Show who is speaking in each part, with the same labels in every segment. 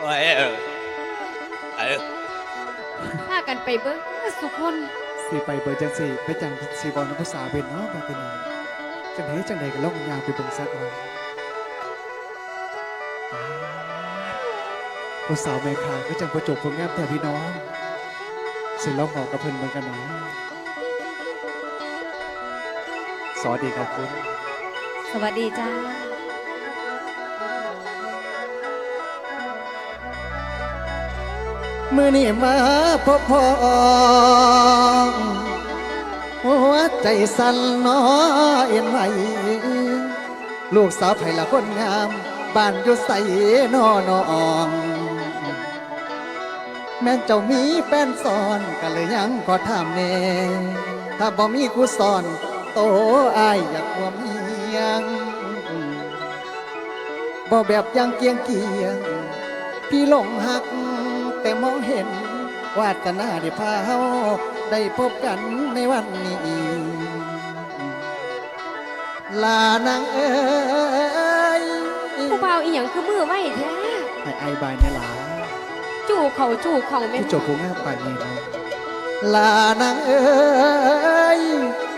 Speaker 1: โอ้ยเออเออ
Speaker 2: พากันไปเบิ้งสุคน
Speaker 3: สิไปเบอร์จังสี่ไปจังสีบอลน้ำภาษาเป็นเนาะบางทีนี้จังไหนจังไหนก็ล่องยางไปเบิ่งซะก่อนผู้สาวแม่ขายก็จังประจบผลงานแต่พี่น้องสิลองบอกกับเพิ่นเหมือนกันเนาะสวัสดีครับคุณ
Speaker 2: สวัสดีจ้า
Speaker 3: มือนี่มาพบพ่อหัวใจสั่นน้อเอ็นไหวลูกสาวไผ่ละคนงาม บ้านอยู่ใสนอนอง แม่นเจ้ามีแป้นสอนก็เลยยังขอถามแน่ถ้าบ่มีครูสอน โตอายอยากรวมเฮียงบ่แบบยังเกียงเกียง พี่หลงหัก แต่มองเห็นวาสนาได้พาเฮาได้พบกันในวันนี้ลานางเอ้ย
Speaker 2: ผู้เบาวอีหยังคือมือไว้แท้
Speaker 3: ให้ไอ้บายเนี่ยหลา
Speaker 2: จู่เขาจู่เขาแม่
Speaker 3: ผู้จบผู้งามป่านนี้เนาะลานางเอ้ย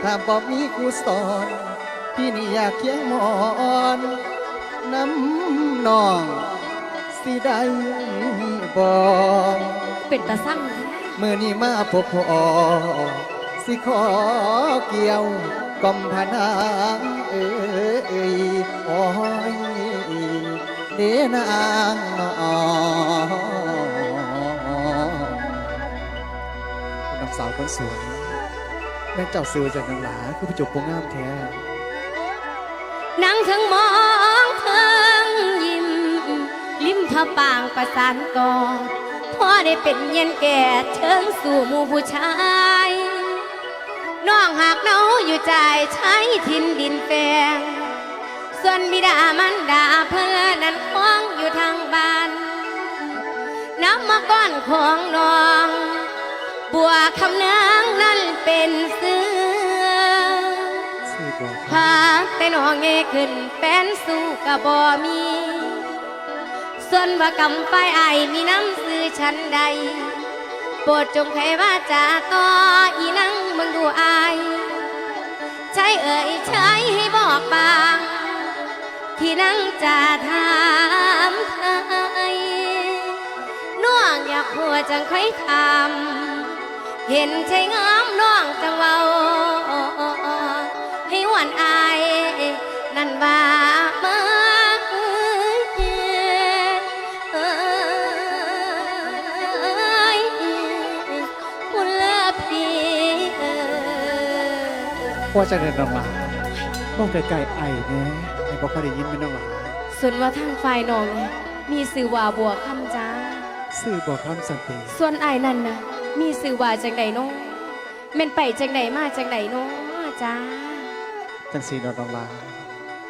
Speaker 3: ถ้าบอกมีครูสอนพี่นี่อยากเคียงหมอนน้ำนอง สิได้บอก
Speaker 2: เป็นตาสั่งแท้
Speaker 3: มื่อนี้มาพบพ่อสิขอเกี่ยวกอมพนางเอ้ยโอ้ยเดนางนอคุณน้องสาวคนสวยแม่เจ้าซื้อจากนางหลาคือผู้จบปงงามแท้
Speaker 2: นั่งถึงมอ ปางประสานกอดพ่อได้เป็นเย็นแก่เชิงสู่หมู่ผู้ชายน้องหากเนาอยู่ใจใช้ทินดินแปลงส่วนบิดามันดาเพื่อนนั้นคล้องอยู่ทางบ้านน้ำมาก้อนของน้อง บัวคำนางนั้นเป็นเสือ
Speaker 3: ซื้อบอก
Speaker 2: พาแต่น้องเงยขึ้นแฟนสู้กะบ่มี ส่วนว่ากำไฟไอมีน้ำซื้อฉันใดโปรดจงให้ว่าจาต่ออีนังมึงดูอาย ใช้เอ่ยใช้ให้บอกบางที่นั่งจะถามไทยน้องอยากหัวจังค่อยทำเห็นใจงามน้องจังเว้าให้หวันอา ย
Speaker 3: ว่าจะเดินนางหลาต้องไกลๆไอ้แน่ไอ้บอกเขาได้ยินเป็นนางหลา
Speaker 2: ส่วนว่าทางฝ่ายน้องเนี่ยมีสื่อว่าบัวคำจ้า
Speaker 3: ซื้อบอกคำสันติ
Speaker 2: ส่วนอายนั่นนะมีสื่อว่าจังใดน้องแม่นไปจังใดมาจังใดน้องจ้า
Speaker 3: จังสีนอนรองลา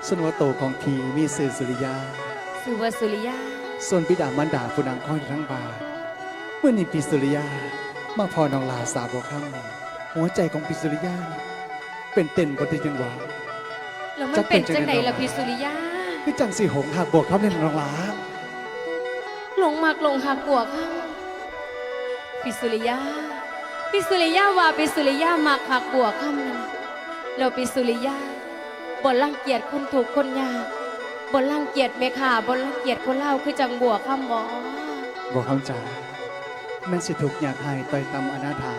Speaker 3: ส่วนหัวโตของทีมีสื่อสุริยา
Speaker 2: สื่อว่าสุริยา
Speaker 3: ส่วนบิดามันดาผู้นางคอยอยู่ทั้งบาทเมื่อนี้ปีสุริยา มาพอนองลาสาวบอกคำหัวใจของปีสุริยา เป็นเต้นบนที่จังหวะ
Speaker 2: แล้วมัน
Speaker 3: จะเป็
Speaker 2: เป็น
Speaker 3: นจั
Speaker 2: จัง
Speaker 3: ง
Speaker 2: ใด
Speaker 3: ใด
Speaker 2: ล่ะ
Speaker 3: น้อง
Speaker 2: พี่สุริยา
Speaker 3: คือจังสีหงหักบอกคำในนองลา
Speaker 2: หลงมากหลงหักบัวคำพี่สุริยาพี่สุริยาว่าพี่สุริยามักหักบัวคำนั่นแล้วพี่สุริยาบนรังเกียจคนถูกข์คนยากบนรังเกียจเมขาบนรังเกียจคนเล่าคือจังบัวคำหมอ
Speaker 3: บอกคำจ๋าแม่นสิถูกอยากให้ต่อยตำอนาถา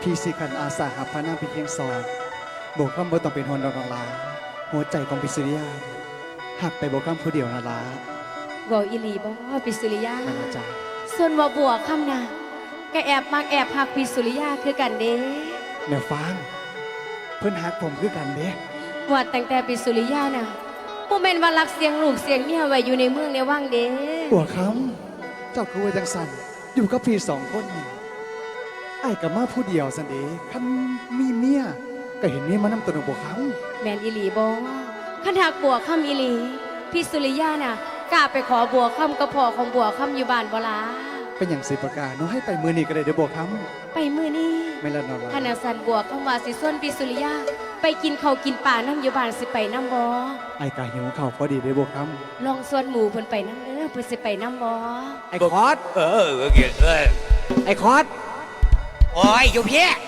Speaker 3: พี่สิขันอาสาหับพานาพี่เคียงสอน บอกคำบ่ต้องเป็นหนนองลาหัวใจของปีสุริยาหักไปบอกคำผู้เดียวนะลา
Speaker 2: เวาอีหลีบ่พี่สุริยา
Speaker 3: แม่นะจ๊ะ
Speaker 2: ส่วนว่าบัวคำนะก็แอบมักแอบหักพี่สุริยาคือกันเด้
Speaker 3: แม่ฟังเพื่อนฮักผมคือกันเด้
Speaker 2: ว่าตั้งแต่พี่สุริยาน่ะผู้เป็นว่ารักเสียงลูกเสียงเมียไว้อยู่ในเมืองในว่างเด้
Speaker 3: ตัวคำเจ้าคือว่าจังสันอยู่กับพี่สองคนนี่ไอ้กับมาผู้เดียวสันเดคันมีเมีย ก็เห็นเมียมานำตัวหนบัวค
Speaker 2: แมนอีหลีบ่ขันหักบัวคำอีหลี พี่สุริยาน่ะกล้าไปขอบัวคำกับพ่อของบัวคำอยู่บ้านบ่ลาำ
Speaker 3: เป็นอย่างสิประกาศน้องให้ไปมือนี่ก็ได้เด้อบัวค
Speaker 2: ไปมือนี้ำ
Speaker 3: ไม่ละนอน
Speaker 2: ขณะสันบวกเข้ามาสิส่วนปิสุริยา ไปกินเขาวกินป่าน้ำอยู่บ้านสิไปน้ำบอ
Speaker 3: ไอ้กาหิวข้าวพอดีเด้อบัวค
Speaker 2: ลองส่วนหมูเพิ่นไปน้ำเด้อเพิ่นสิไปน้ำบอำ
Speaker 3: ไอ้คอส
Speaker 1: เออเออเกียเออ
Speaker 3: ไอ้คอส
Speaker 1: โอ้ยอยู่เพี้ย
Speaker 3: ไ